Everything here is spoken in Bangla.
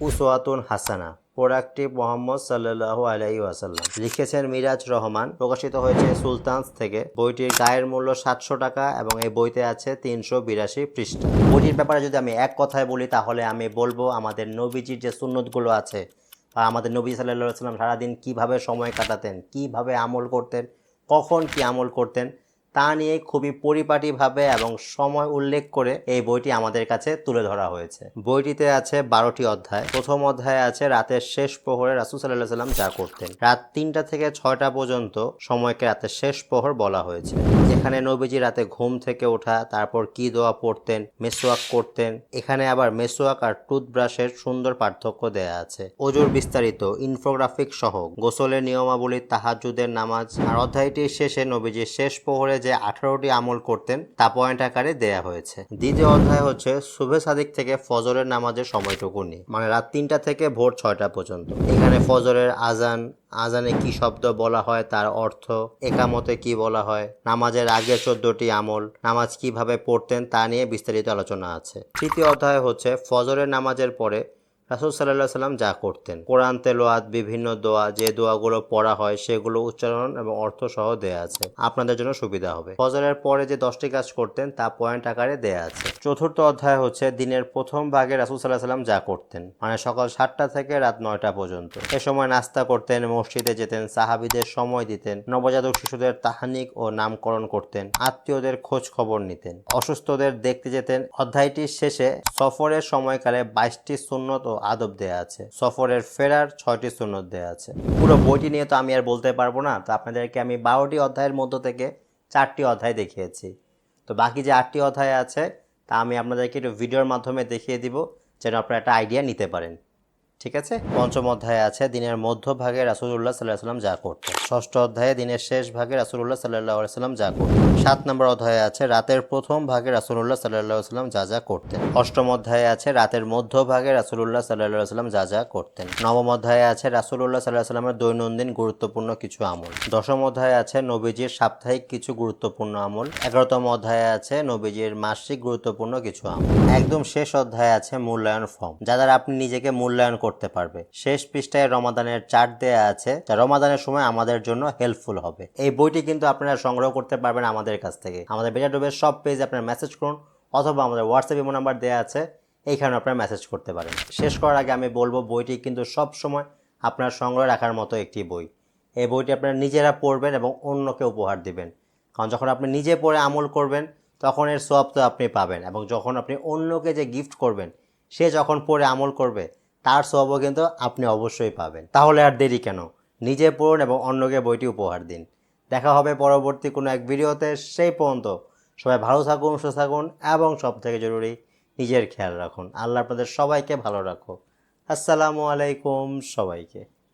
উসওয়াতুন হাসানা, প্রোডাক্টিভ মোহাম্মদ সাল্লাহ আলাইহি ওয়াসাল্লাম। লিখেছেন মিরাজ রহমান। প্রকাশিত হয়েছে সুলতানস থেকে। বইটির গায়ের মূল্য সাতশো টাকা এবং এই বইতে আছে তিনশো বিরাশি পৃষ্ঠা। বইটির ব্যাপারে যদি আমি এক কথায় বলি, তাহলে আমি বলব আমাদের নবীজির যে সুন্নতগুলো আছে বা আমাদের নবী সাল্লাহ সাল্লাম সারাদিন কীভাবে সময় কাটাতেন, কীভাবে আমল করতেন, কখন কি আমল করতেন তা নিয়ে খুবই পরিপাটিভাবে এবং সময় উল্লেখ করে এই বইটি আমাদের কাছে তুলে ধরা হয়েছে। বইটিতে আছে বারোটি অধ্যায়। প্রথম অধ্যায়ে আছে রাতের শেষ প্রহরে রাসুল সাল্লাহ সাল্লাম যা করতেন। রাত তিনটা থেকে ছয়টা পর্যন্ত সময়কে রাতের শেষ প্রহর বলা হয়েছে। এখানে নবীজি রাতে ঘুম থেকে ওঠা, তারপর কি দোয়া পড়তেন মেসোয়াক করতেন। এখানে আবার মেসোয়াক আর টুথব্রাশের সুন্দর পার্থক্য দেয়া আছে। অজুর বিস্তারিত, ইনফোগ্রাফিক সহ, গোসলের নিয়মাবলী তাহাজুদের নামাজ। আর অধ্যায়টির শেষে নবীজির শেষ প্রহরে যে আঠারোটি আমল করতেন, তা পয়েন্ট আকারে দেয়া হয়েছে। দ্বিতীয় অধ্যায় হচ্ছে, শুভে সাদিক থেকে ফজরের নামাজের সময়টুকু নিয়ে। মানে রাত তিনটা থেকে ভোর ছয়টা পর্যন্ত। এখানে ফজরের আজান, আজানে কি শব্দ বলা হয়, তার অর্থ, একামতে কি বলা হয়, নামাজের আগে চোদ্দটি আমল, নামাজ কীভাবে পড়তেন, তা নিয়ে বিস্তারিত আলোচনা আছে। তৃতীয় অধ্যায় হচ্ছে, ফজরের নামাজের পরে রাসুল সাল্লাহ সাল্লাম যা করতেন। কোরআন তেলোয়াত বিভিন্ন দোয়া, যে দোয়াগুলো পড়া হয় সেগুলো উচ্চারণ এবং অর্থ সহ দেয়া আছে। আপনাদের জন্য সুবিধা হবে। ফজরের পরে যে দশটি কাজ করতেন, তা পয়েন্ট আকারে দেয়া আছে। চতুর্থ অধ্যায় হচ্ছে দিনের প্রথম ভাগে রাসুল সাল্লাহ সাল্লাম যা করতেন মানে সকাল সাতটা থেকে রাত নয়টা পর্যন্ত। এ সময় নাস্তা করতেন, মসজিদে যেতেন, সাহাবিদের সময় দিতেন, নবজাতক শিশুদের তাহানিক ও নামকরণ করতেন, আত্মীয়দের খোঁজ খবর নিতেন, অসুস্থদের দেখতে যেতেন। অধ্যায়টির শেষে সফরের সময়কালে বাইশটি সুন্নত আদব দেয়া আছে। সফরের ফেরার ছয়টি সুন্নত দেয়া আছে। পুরো বইটি নিয়ে তো আমি আর বলতে পারব না, তো আপনাদেরকে আমি বারোটি অধ্যায়ের মধ্য থেকে চারটি অধ্যায় দেখিয়েছি। তো বাকি যে আটটি অধ্যায় আছে, তা আমি আপনাদেরকে একটু ভিডিওর মাধ্যমে দেখিয়ে দিব, যেন আপনারা একটা আইডিয়া নিতে পারেন। ঠিক আছে? পঞ্চম অধ্যায়ে আছে, দিনের মধ্যভাগে রাসুল্লাহ সাল্লাহ সাল্লাম যা করতেন। ষষ্ঠ অধ্যায়ে, দিনের শেষ ভাগে রাসুল্লাহ সাল্লাহ সাল্লাম যা করতেন। সাত নম্বর অধ্যায়ে আছে, রাতের প্রথম ভাগে রাসুল্লাহ সাল্লাহ সাল্লাম যা যা করতেন। অষ্টম অধ্যায়ে আছে, রাতের মধ্যভাগে রাসুল্লাহ সাল্লাহ সাল্লাম যা যা করতেন। নবম অধ্যায়ে আছে রাসুল্লাহ সাল্লাহ সাল্লামের দৈনন্দিন গুরুত্বপূর্ণ কিছু আমল। দশম অধ্যায়ে আছে, নবীজির সাপ্তাহিক কিছু গুরুত্বপূর্ণ আমল। এগারোতম অধ্যায়ে আছে, নবীজির মাসিক গুরুত্বপূর্ণ কিছু আমল। একদম শেষ অধ্যায়ে আছে, মূল্যায়ন ফর্ম। যা দ্বারা আপনি নিজেকে মূল্যায়ন করতে পারবে। শেষ পৃষ্ঠায় রমাদানের চার্ট দেয়া আছে, যা রমাদানের সময় আমাদের জন্য হেল্পফুল হবে। এই বইটি কিন্তু আপনারা সংগ্রহ করতে পারবেন আমাদের কাছ থেকে। আমাদের বেজাডোবের সব পেজ আপনারা মেসেজ করুন, অথবা আমাদের হোয়াটসঅ্যাপ ইমো নাম্বার দেওয়া আছে এইখানে আপনারা মেসেজ করতে পারেন। শেষ করার আগে আমি বলব, বইটি কিন্তু সব সময় আপনার সংগ্রহ রাখার মতো একটি বই। এই বইটি আপনারা নিজেরা পড়বেন এবং অন্যকে উপহার দিবেন। কারণ যখন আপনি নিজে পড়ে আমল করবেন, তখন এর সব তো আপনি পাবেন এবং যখন আপনি অন্যকে যে গিফট করবেন, সে যখন পড়ে আমল করবে তার সবও কিন্তু আপনি অবশ্যই পাবেন। তাহলে আর দেরি কেন? নিজে পড়ুন এবং অন্যকে বইটি উপহার দিন। দেখা হবে পরবর্তী কোনো এক ভিডিওতে। সেই পর্যন্ত সবাই ভালো থাকুন, সুস্থ থাকুন এবং সব থেকে জরুরি, নিজের খেয়াল রাখুন। আল্লাহ আপনাদের সবাইকে ভালো রাখো আসসালামু আলাইকুম সবাইকে।